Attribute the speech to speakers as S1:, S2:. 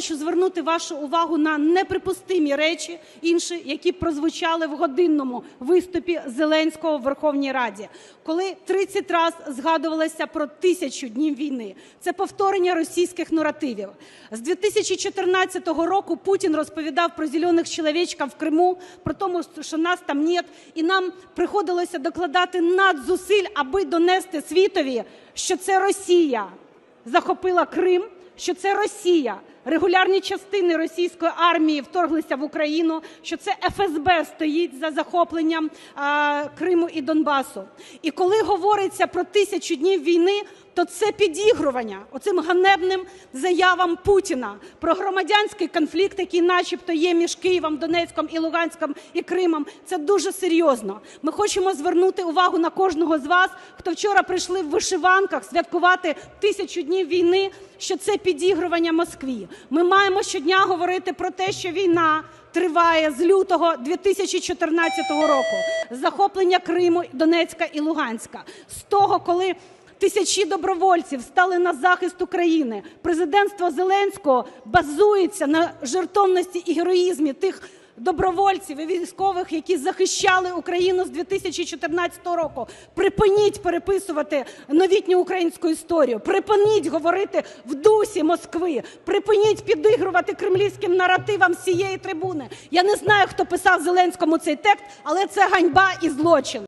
S1: Хочу звернути вашу увагу на неприпустимі речі інші, які прозвучали в годинному виступі Зеленського в Верховній Раді, коли 30 раз згадувалося про тисячу днів війни. Це повторення російських наративів. З 2014 року Путін розповідав про зелених чоловічків в Криму, про тому, що нас там нет, і нам приходилося докладати надзусиль, аби донести світові, що це Росія захопила Крим, що це Росія, регулярні частини російської армії вторглися в Україну, що це ФСБ стоїть за захопленням Криму і Донбасу. І коли говориться про тисячу днів війни, то це підігрування оцим ганебним заявам Путіна про громадянський конфлікт, який начебто є між Києвом, Донецьком і Луганськом і Кримом. Це дуже серйозно. Ми хочемо звернути увагу на кожного з вас, хто вчора прийшли в вишиванках святкувати тисячу днів війни, що це підігрування Москві. Ми маємо щодня говорити про те, що війна триває з лютого 2014 року, захоплення Криму, Донецька і Луганська, з того, коли Тисячі добровольців стали на захист України. Президентство Зеленського базується на жертовності і героїзмі тих добровольців і військових, які захищали Україну з 2014 року. Припиніть переписувати новітню українську історію. Припиніть говорити в дусі Москви. Припиніть підігрувати кремлівським наративам з цієї трибуни. Я не знаю, хто писав Зеленському цей текст, але це ганьба і злочин.